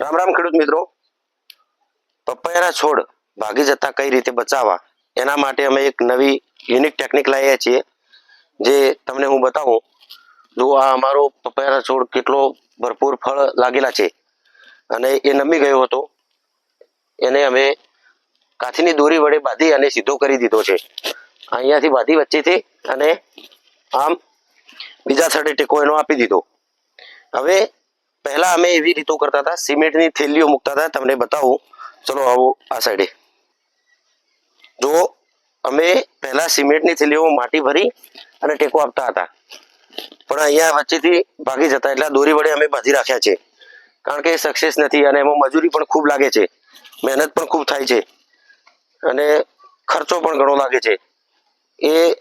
રામ રામ ખેડૂત મિત્રો. પપૈયાના છોડ ભાગી જતા કઈ રીતે બચાવવા? એના માટે અમે એક નવી યુનિક ટેકનિક લાવીએ છીએ. જે તમને હું બતાવું. જો આ અમારો પપૈયાના છોડ કેટલો ભરપૂર ફળ લાગેલા છે. અને એ નમી ગયો હતો. એને અમે કાથીની દોરી વડે બાંધી અને સીધો કરી દીધો છે. અહીંયાથી બાંધી વચ્ચેથી અને આમ બીજા થડે ટેકો એનો આપી દીધો. હવે પહેલા અમે એવી રીતો કરતા હતા. સિમેન્ટની થેલીઓ મૂકતા હતા. તમને બતાવું. ચલો, આવો, આ સાઈડે જો, અમે પહેલા સિમેન્ટની થેલીઓમાં માટી ભરી અને ટેકો આપતા હતા. પણ અહીંયા વચ્ચેથી ભાગી જતા, એટલે દોરી વડે અમે બાંધી રાખ્યા છે. કારણ કે સક્સેસ નથી અને એમાં મજૂરી પણ ખૂબ લાગે છે. મહેનત પણ ખૂબ થાય છે. અને ખર્ચો પણ ઘણો લાગે છે. એ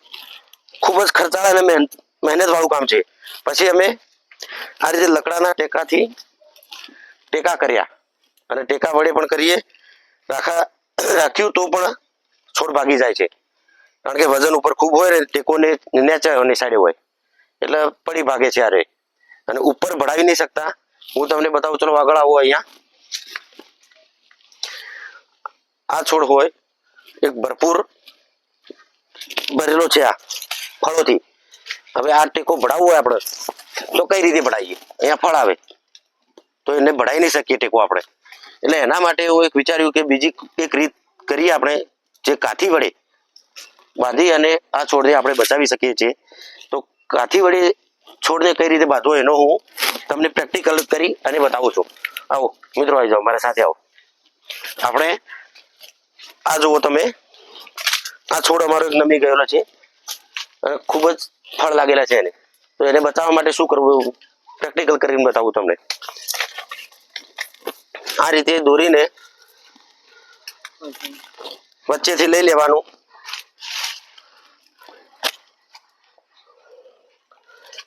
ખૂબ જ ખર્ચાળ અને મહેનત મહેનતવાળું કામ છે. પછી અમે આ રીતે લકડાના ટેકાથી ટેકા કર્યા. અને ટેકા વડે પણ કરીએ. રાખા રાખ્યું તો પણ છોડ ભાગી જાય છે. કારણ કે વજન ઉપર ખૂબ હોય ને ટેકોને નીચેની સાઈડે હોય. એટલે પડી ભાગે છે આરે અને ઉપર ભરાવી નહીં શકતા. હું તમને બતાવું, ચલો આગળ આવો અહીંયા. આ છોડ હોય, એક ભરપૂર ભરેલો છે આ ફળોથી. હવે આ ટેકો ભરાવવો હોય આપણે. તો કઈ રીતે ભળાઈએ અહીંયા ફળ આવે. તો એને ભળાઈ નહીં શકીએ ટેકો આપણે. એટલે એના માટે હું એક વિચાર્યું કે બીજી એક રીત કરીએ આપણે, જે કાથી વડે બાંધી અને આ છોડને આપણે બચાવી શકીએ છીએ. તો કાથી વડે છોડને કઈ રીતે બાંધવો એનો હું તમને પ્રેક્ટિકલ કરી અને બતાવું છું. આવો, મિત્રો આવી જાઓ, મારા સાથે આવો. આપણે આ જુઓ તમે. આ છોડ અમારો નમી ગયેલો છે. ખૂબ જ ફળ લાગેલા છે એને. તો એને બતાવવા માટે શું કરવું પ્રેક્ટિકલ કરીને બતાવું તમને. આ રીતે દોરીને વચ્ચેથી લઈ લેવાનું.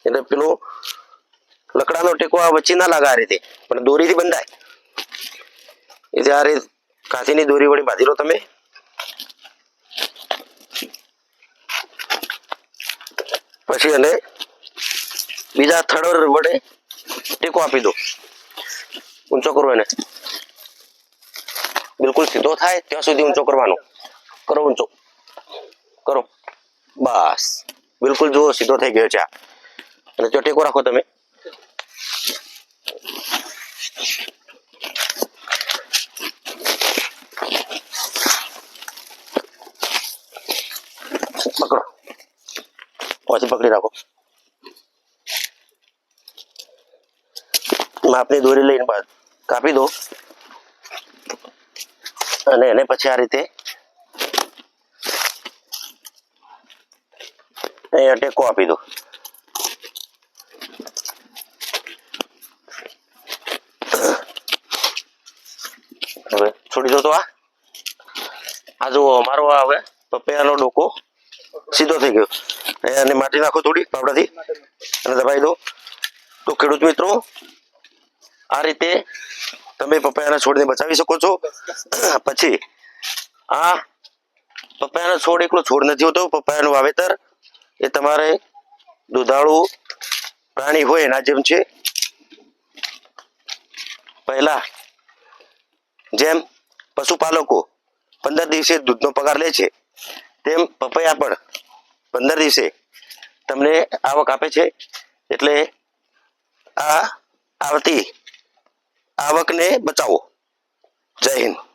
એટલે પેલો લકડાનો ટેકો આ વચ્ચે ના લાગે આ રીતે, પણ દોરીથી બંધાય. એટલે આ રીતે કાંથીની દોરી વડે બાંધી લો તમે. પછી એને બીજા થડર વડે ટેકો આપી દો. ઊંચો કરો એને. બિલકુલ સીધો થાય ત્યાં સુધી ઊંચો કરવાનો. કરો ઊંચો. કરો. બસ. બિલકુલ જુઓ, સીધો થઈ ગયો છે આ. અને જો ટેકો રાખો તમે. પકડો. પછી પકડી રાખો. માપની દોરી લઈને બાદ કાપી દો. અને એને પછી આ રીતે અહીંયા ટેકો આપી દો. હવે છોડી દો તો આ. આ જુઓ, અમારો આ હવે પપૈયાનો ડોકો સીધો થઈ ગયો. અને માટી નાખો થોડી, પાવડાથી. અને દબાઈ દો. તો ખેડૂત મિત્રો આ રીતે તમે પપૈયાના છોડને બચાવી શકો છો. પછી આ પપૈયાનો છોડ એકલો છોડ નથી હોતો પપૈયાનું વાવેતર એ તમારે દુધાળુ પ્રાણી હોય એના જેમ છે. પહેલા જેમ પશુપાલકો પંદર દિવસે દૂધનો પગાર લે છે, તેમ પપૈયા પણ પંદર દિવસે તમને આવક આપે છે. એટલે આ આવતી આવકને બચાવો. જય હિન્દ.